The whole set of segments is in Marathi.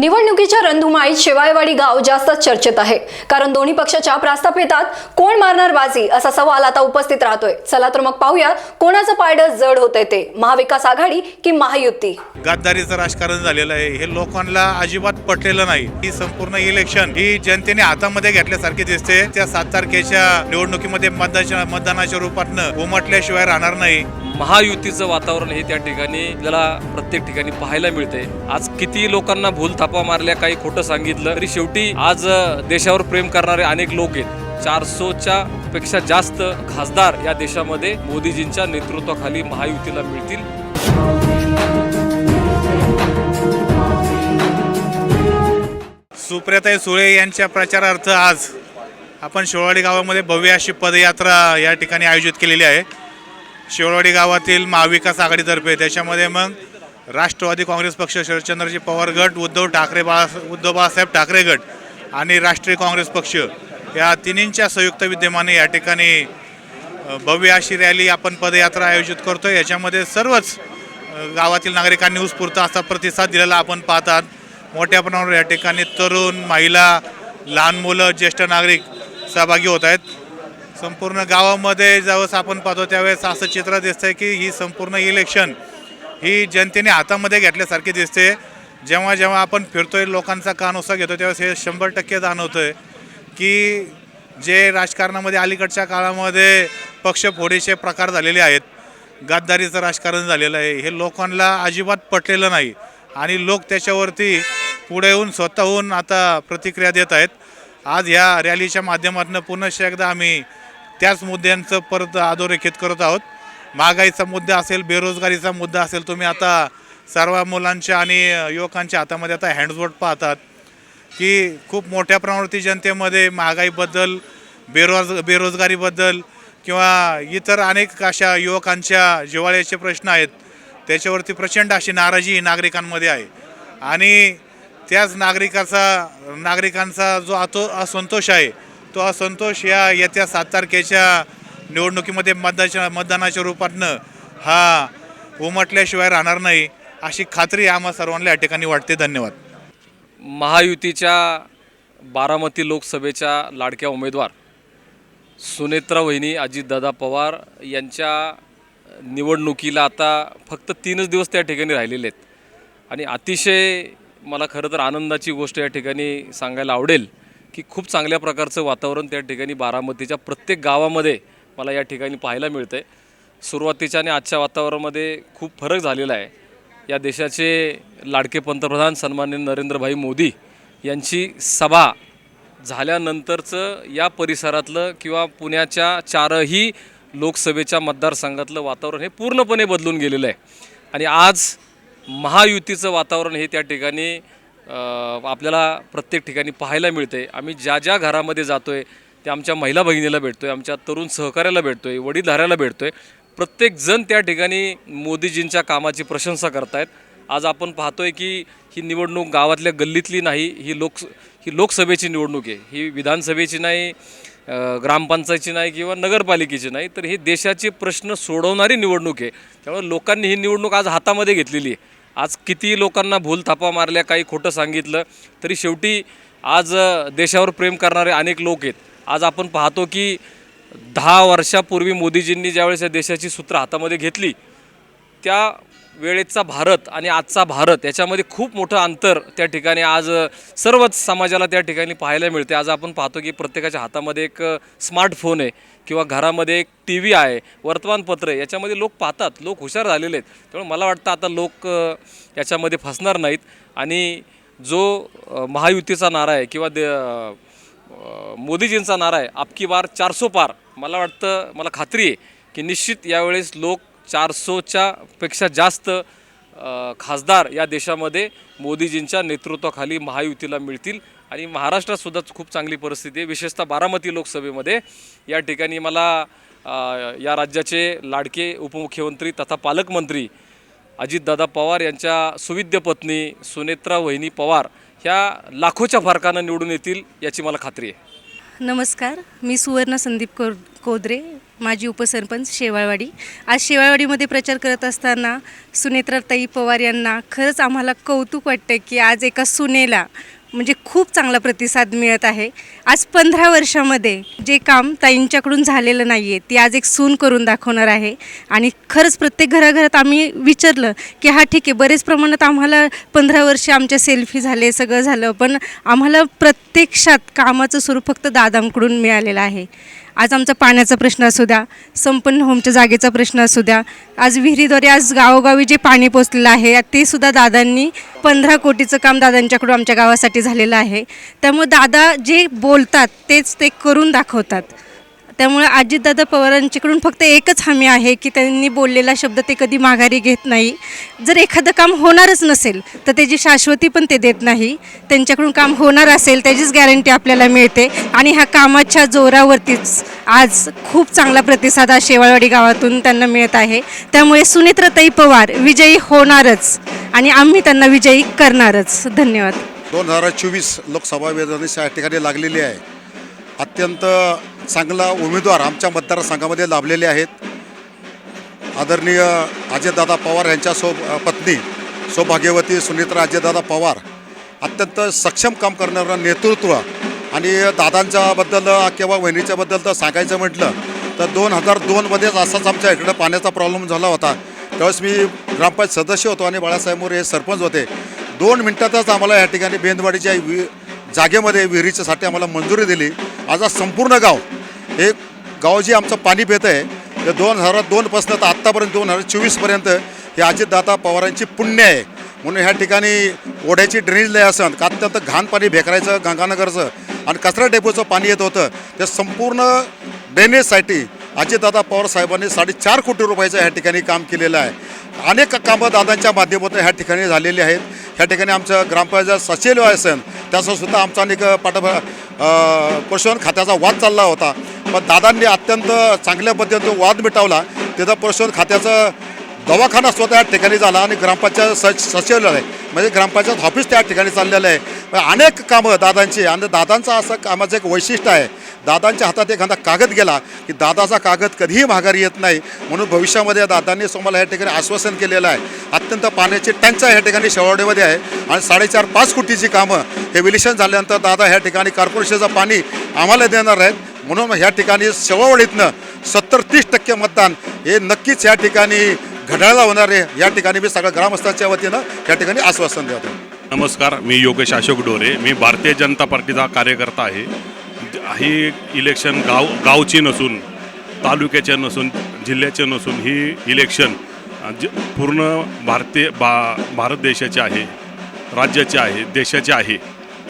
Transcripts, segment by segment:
निवडणुकीच्या रणधुमाळीत शेवाळेवाडी गाव जास्त चर्चेत आहे. कारण दोन्ही पक्षाच्या प्रस्थापितात कोण मारणार बाजी असा सवाल आता उपस्थित राहतोय. चला तर मग पाहूया कोणाचं पायडं जड होतंय ते. महाविकास आघाडी की महायुती? गद्दारीचं राजकारण झालेलं आहे. हे लोकांना अजिबात पटलेलं नाही. ही संपूर्ण इलेक्शन ही जनतेने हातामध्ये घेतल्यासारखी दिसते. त्या सात तारखेच्या निवडणुकीमध्ये मतदानाच्या मतदानाच्या रूपातनं उमटल्याशिवाय राहणार नाही. महायुतीचं वातावरण हे त्या ठिकाणी आपल्याला प्रत्येक ठिकाणी पाहायला मिळते आज किती लोकांना भूल थापा मारल्या काही खोटं सांगितलं तरी शेवटी आज देशावर प्रेम करणारे अनेक लोक आहेत. चारशोच्या पेक्षा जास्त खासदार या देशामध्ये मोदीजींच्या नेतृत्वाखाली महायुतीला मिळतील. सुप्रियाताई सुळे यांच्या प्रचारार्थ आज आपण शिववाडी गावामध्ये भव्य अशी पदयात्रा या ठिकाणी आयोजित केलेली आहे. शिववाडी गावातील महाविकास आघाडीतर्फे त्याच्यामध्ये मग राष्ट्रवादी काँग्रेस पक्ष शरदचंद्रजी पवार गट उद्धव ठाकरे बाळा उद्धव बाळासाहेब ठाकरे गट आणि राष्ट्रीय काँग्रेस पक्ष या तिन्हींच्या संयुक्त विद्यमाने या ठिकाणी भव्य अशी रॅली आपण पदयात्रा आयोजित करतो याच्यामध्ये सर्वच गावातील नागरिकांनी उत्स्फूर्त असा प्रतिसाद दिलेला आपण पाहतात. मोठ्या प्रमाणावर या ठिकाणी तरुण महिला लहान मुलं ज्येष्ठ नागरिक सहभागी होत आहेत. संपूर्ण गावामध्ये ज्यावेळेस आपण पाहतो त्यावेळेस असं चित्र दिसतंय की ही संपूर्ण इलेक्शन ही जनतेने हातामध्ये घेतल्यासारखी दिसते. जेव्हा जेव्हा आपण फिरतोय लोकांचा कानोसा घेतो तेव्हा हे शंभर टक्के जाणवतोय की जे राजकारणामध्ये अलीकडच्या काळामध्ये पक्षफोडीचे प्रकार झालेले आहेत गद्दारीचं राजकारण झालेलं आहे हे लोकांना अजिबात पटलेलं नाही आणि लोक त्याच्यावरती पुढे येऊन स्वतःहून आता प्रतिक्रिया देत आहेत. आज ह्या रॅलीच्या माध्यमातून पुनश्च एकदा आम्ही त्याच मुद्द्यांचं परत अधोरेखित करत आहोत. महागाईचा मुद्दा असेल बेरोजगारीचा मुद्दा असेल तुम्ही आता सर्व मुलांच्या आणि युवकांच्या हातामध्ये आता हँडजोड पाहतात की खूप मोठ्या प्रमाणावरती जनतेमध्ये महागाईबद्दल बेरोज बेरोजगारीबद्दल किंवा इतर अनेक अशा युवकांच्या जिव्हाळ्याचे प्रश्न आहेत त्याच्यावरती प्रचंड अशी नाराजी नागरिकांमध्ये आहे. आणि त्याच नागरिकाचा नागरिकांचा जो आतो असंतोष आहे तो असंतोष या येत्या सात तारखेच्या निवडणुकीमध्ये मतदाच्या मतदानाच्या रूपातनं हा उमटल्याशिवाय राहणार नाही अशी खात्री आम्हा सर्वांना या ठिकाणी वाटते. धन्यवाद. महायुतीच्या बारामती लोकसभेच्या लाडक्या उमेदवार सुनेत्रा वहिनी अजितदादा पवार यांच्या निवडणुकीला आता फक्त तीनच दिवस त्या ठिकाणी राहिलेले आहेत. आणि अतिशय मला खरं तर आनंदाची गोष्ट या ठिकाणी सांगायला आवडेल की खूप चांगल्या प्रकारचं वातावरण त्या ठिकाणी बारामतीच्या प्रत्येक गावामध्ये मला या ठिकाणी पाहायला मिळतं आहे सुरुवातीच्या आणि आजच्या वातावरणामध्ये खूप फरक झालेला आहे. या देशाचे लाडके पंतप्रधान सन्माननीय नरेंद्रभाई मोदी यांची सभा झाल्यानंतरचं या परिसरातलं किंवा पुण्याच्या चारही लोकसभेच्या मतदारसंघातलं वातावरण हे पूर्णपणे बदलून गेलेलं आहे. आणि आज महायुतीचं वातावरण हे त्या ठिकाणी आपल्याला प्रत्येक ठिकाणी पाहायला मिळते आम्ही ज्या ज्या घरामध्ये जातो आहे ते आमच्या महिला भगिनीला भेटतो आहे आमच्या तरुण सहकार्याला भेटतो आहे वडीलधाऱ्याला भेटतो आहे प्रत्येकजण त्या ठिकाणी मोदीजींच्या कामाची प्रशंसा करतायत. आज आपण पाहतोय की ही निवडणूक गावातल्या गल्लीतली नाही ही लोक ही लोकसभेची निवडणूक आहे. ही विधानसभेची नाही ग्रामपंचायतीची ग्रामपंचायतची नाही किंवा नगरपालिकेची नाही तर ही देशाचे प्रश्न सोडवणारी निवडणूक आहे. त्यामुळे लोकांनी ही निवडणूक आज हातामध्ये घेतलेली आहे. आज किती लोकांना भूल थापा मारल्या काही खोटं सांगितलं तरी शेवटी आज देशावर प्रेम करणारे अनेक लोक आहेत. आज आपण पाहतो की दहा वर्षापूर्वी मोदीजींनी ज्यावेळेस या देशाची सूत्र हातामध्ये घेतली त्या वेळेचा भारत आणि आजचा भारत याच्यामध्ये खूप मोठं अंतर त्या ठिकाणी आज सर्वच समाजाला त्या ठिकाणी पाहायला मिळते. आज आपण पाहतो की प्रत्येकाच्या हातामध्ये एक स्मार्टफोन आहे किंवा घरामध्ये एक टी व्ही आहे वर्तमानपत्र आहे याच्यामध्ये लोक पाहतात लोक हुशार झालेले आहेत. त्यामुळे मला वाटतं आता लोक याच्यामध्ये फसणार नाहीत आणि जो महायुतीचा नारा आहे किंवा दे मोदीजींचा नारा आहे. आपकी बार चारसो पार. मला वाटतं मला खात्री आहे की निश्चित यावेळेस लोक चारसोच्या पेक्षा जास्त खासदार या देशामध्ये मोदीजींच्या नेतृत्वाखाली महायुतीला मिळतील. आणि महाराष्ट्रातसुद्धा खूप चांगली परिस्थिती आहे. विशेषतः बारामती लोकसभेमध्ये या ठिकाणी मला या राज्याचे लाडके उपमुख्यमंत्री तथा पालकमंत्री अजितदादा पवार यांच्या सुविद्य पत्नी सुनेत्रा वहिनी पवार ह्या लाखोच्या फरकानं निवडून येतील याची मला खात्री आहे. नमस्कार मी सुवर्ण संदीप को कोदरे माजी उपसरपंच शेवाळवाडी. आज शेवाळवाडीमध्ये प्रचार करत असताना सुनेत्राताई पवार यांना खरंच आम्हाला कौतुक वाटतं की आज एका सुनेला म्हणजे खूप चांगला प्रतिसाद मिळत आहे. आज पंधरा वर्षामध्ये जे काम ताईंच्याकडून झालेलं नाही आहे ती आज एक सून करून दाखवणार आहे. आणि खरंच प्रत्येक घराघरात आम्ही विचारलं की हा ठीक आहे बरेच प्रमाणात आम्हाला पंधरा वर्ष आमच्या सेल्फी झाले सगळं झालं पण आम्हाला प्रत्यक्षात कामाचं स्वरूप फक्त दादांकडून मिळालेलं आहे. आज आमचा पाण्याचा प्रश्न असू द्या संपन्न होमच्या जागेचा प्रश्न असू द्या आज विहिरीद्वारे आज गावोगावी जे पाणी पोचलेलं आहे ते सुद्धा दादांनी पंधरा कोटीचं काम दादांच्याकडून आमच्या गावासाठी झालेलं आहे. त्यामुळे दादा जे बोलतात तेच ते करून दाखवतात. त्यामुळे अजितदादा पवारांच्याकडून फक्त एकच हमी आहे की त्यांनी बोललेला शब्द ते कधी माघारी घेत नाही. जर एखादं काम होणारच नसेल तर त्याची शाश्वती पण ते देत नाही. त्यांच्याकडून काम होणार असेल त्याचीच गॅरंटी आपल्याला मिळते. आणि ह्या कामाच्या जोरावरतीच आज खूप चांगला प्रतिसाद आज शेवाळवाडी गावातून त्यांना मिळत आहे. त्यामुळे सुनेत्रताई पवार विजयी होणारच आणि आम्ही त्यांना विजयी करणारच. धन्यवाद. दोन हजार चोवीस लोकसभा निवडणूक या ठिकाणी लागलेली आहे. अत्यंत चांगला उमेदवार आमच्या मतदारसंघामध्ये लाभलेले आहेत. आदरणीय अजयदादा पवार यांच्या सो पत्नी सौभाग्यवती सुनित्रा अजयदादा पवार अत्यंत सक्षम काम करणारं नेतृत्व आणि दादांच्याबद्दल किंवा वहिनीच्याबद्दल तर सांगायचं म्हटलं तर दोन हजार दोनमध्येच असाच आमच्या इकडं पाण्याचा प्रॉब्लेम झाला होता. त्यावेळेस मी ग्रामपंचायत सदस्य होतो आणि बाळासाहेब मोरे हे सरपंच होते. दोन मिनटातच आम्हाला या ठिकाणी बेंदवाडीच्या वि जागेमध्ये विहिरीच्यासाठी आम्हाला मंजुरी दिली. आज संपूर्ण गाव हे गाव जे आमचं पाणी पेत आहे ते दोन हजार दोनपासून तर आत्तापर्यंत दोन हजार चोवीसपर्यंत हे अजितदादा पवारांची पुण्य आहे. म्हणून ह्या ठिकाणी ओढ्याची ड्रेनेज लय असं का अत्यंत घाण पाणी भेकरायचं गंगानगरचं आणि कचरा डेपोचं पाणी येत होतं. ते संपूर्ण ड्रेनेजसाठी अजितदादा पवार साहेबांनी साडेचार कोटी रुपयाचं ह्या ठिकाणी काम केलेलं आहे. अनेक कामं दादांच्या माध्यमातून ह्या ठिकाणी झालेली आहेत. ह्या ठिकाणी आमचं ग्रामपंचायत सचिव असेल त्याचा आमचा अनेक पाठबा पशुधन खात्याचा वाद चालला होता. पण दादांनी अत्यंत चांगल्या पद्धतीने वाद मिटवला त्याचा परिषद खात्याचं दवाखाना स्वतः या ठिकाणी झाला आणि ग्रामपंचायत सच सचिवालय म्हणजे ग्रामपंचायत ऑफिस त्या ठिकाणी चाललेलं आहे. अनेक कामं दादांची आणि दादांचं असं कामाचं एक वैशिष्ट्य आहे. दादांच्या हातात एखादा कागद गेला की दादाचा कागद कधीही माघारी येत नाही. म्हणून भविष्यामध्ये दादांनी तुम्हाला या ठिकाणी आश्वासन केलेलं आहे. अत्यंत पाण्याची टंचाई या ठिकाणी शेवाडेमध्ये आहे आणि साडेचार पाच कोटीची कामं हे विलिशन झाल्यानंतर दादा ह्या ठिकाणी कॉर्पोरेशनचं पाणी आम्हाला देणार आहेत. म्हणून ह्या ठिकाणी शेवावडीतनं सत्तर तीस टक्के मतदान हे नक्कीच या ठिकाणी घड्याळला होणार आहे. या ठिकाणी मी सगळ्या ग्रामस्थांच्या वतीनं या ठिकाणी आश्वासन देतो. नमस्कार मी योगेश अशोक डोरे. मी भारतीय जनता पार्टीचा कार्यकर्ता आहे. ही इलेक्शन गाव गावची नसून तालुक्याचे नसून जिल्ह्याचे नसून ही इलेक्शन ज पूर्ण भारतीय बा भारत देशाचे आहे राज्याचे आहे देशाचे आहे.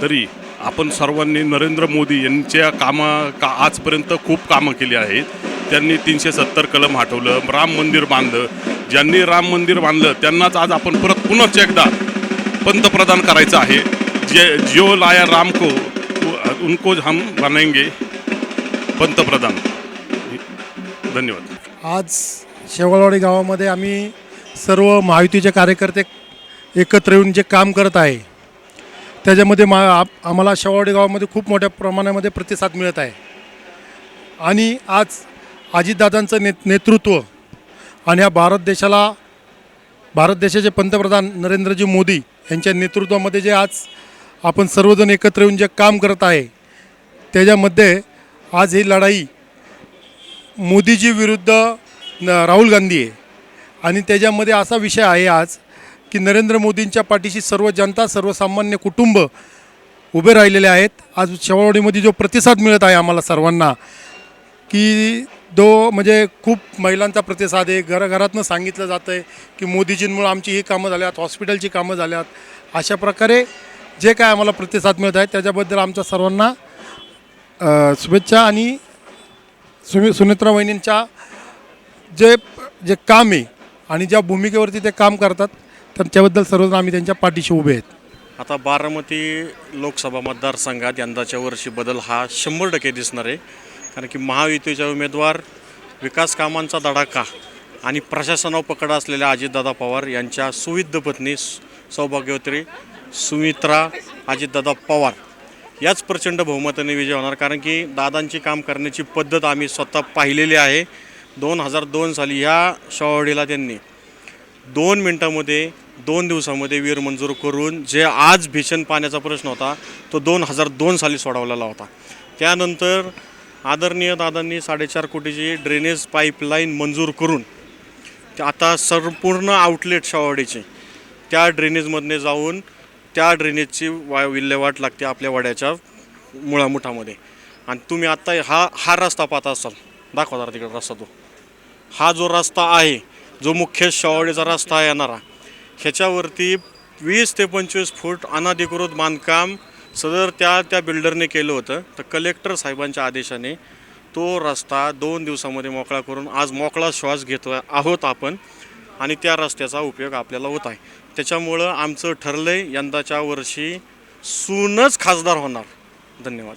तरी आपण सर्वांनी नरेंद्र मोदी यांच्या कामा का आजपर्यंत खूप कामं केली आहेत. त्यांनी तीनशे सत्तर कलम हटवलं राम मंदिर बांधलं. ज्यांनी राम मंदिर बांधलं त्यांनाच आज आपण परत पुनश्च एकदा पंतप्रधान करायचं आहे. जे जो लाया राम को उनको हम बनाएंगे पंतप्रधान. धन्यवाद. आज शेवळवाडी गावामध्ये आम्ही सर्व महायुतीचे कार्यकर्ते एकत्र येऊन जे काम करत आहे त्याच्यामध्ये मा आप- आम्हाला शेवाडे गावामध्ये खूप मोठ्या प्रमाणामध्ये प्रतिसाद मिळत आहे. आणि आज अजितदादांचं ने नेतृत्व आणि ह्या भारत देशाला भारत देशाचे पंतप्रधान नरेंद्रजी मोदी यांच्या नेतृत्वामध्ये जे आज आपण सर्वजण एकत्र येऊन जे काम करत आहे त्याच्यामध्ये आज ही लढाई मोदीजी विरुद्ध न राहुल गांधी आहे. आणि त्याच्यामध्ये असा विषय आहे आज की नरेंद्र मोदींच्या पाठीशी सर्व जनता सर्वसामान्य कुटुंब उभे राहिलेले आहेत. आज शेवाळवाडीमध्ये जो प्रतिसाद मिळत आहे आम्हाला सर्वांना की दो म्हणजे खूप महिलांचा प्रतिसाद आहे. घराघरातनं सांगितलं जातं आहे की मोदीजींमुळं आमची ही कामं झाल्यात हॉस्पिटलची कामं झाल्यात. अशा प्रकारे जे काय आम्हाला प्रतिसाद मिळत आहे त्याच्याबद्दल आमच्या सर्वांना शुभेच्छा आणि सुमि सुमित्रा वहिनींच्या जे जे काम आहे आणि ज्या भूमिकेवरती ते काम करतात तर त्याबद्दल सर्वजण आम्ही त्यांच्या पाठीशी उभे आहेत. आता बारामती लोकसभा मतदारसंघात यंदाच्या वर्षी बदल हा शंभर टक्के दिसणार आहे. कारण की महायुतीचे उमेदवार विकास कामांचा धडाका आणि प्रशासनावर पकड असलेल्या अजितदादा पवार यांच्या सुविद्ध पत्नी सौभाग्यवत्री सुमित्रा अजितदादा पवार याच प्रचंड बहुमताने विजय होणार. कारण की दादांची काम करण्याची पद्धत आम्ही स्वतः पाहिलेली आहे. दोन हजार दोन साली ह्या शवाडीला त्यांनी दोन मिनटामध्ये दोन दिवसामध्ये वीर मंजूर करून जे आज भीषण पाण्याचा प्रश्न होता तो दोन हजार दोन साली सोडवलेला होता. त्यानंतर आदरणीय दादांनी साडेचार कोटीची ड्रेनेज पाईपलाईन मंजूर करून ते आता संपूर्ण आउटलेट शवावडीचे त्या ड्रेनेजमधने जाऊन त्या ड्रेनेजची वा विल्हेवाट लागते आपल्या वाड्याच्या मुळामुठामध्ये. आणि तुम्ही आत्ता हा हा रस्ता पाहत असाल दाखवा जरा तिकडे रस्ता तो. हा जो रस्ता आहे जो मुख्य शवावडीचा रस्ता येणारा ह्याच्यावरती वीस ते पंचवीस फूट अनाधिकृत बांधकाम सदर त्या त्या बिल्डरने केलं होतं. तर कलेक्टर साहेबांच्या आदेशाने तो रस्ता दोन दिवसामध्ये मोकळा करून आज मोकळा श्वास घेतो आहोत आपण आणि त्या रस्त्याचा उपयोग आपल्याला होत आहे. त्याच्यामुळं आमचं ठरलं आहे यंदाच्या वर्षी सूनच खासदार होणार. धन्यवाद.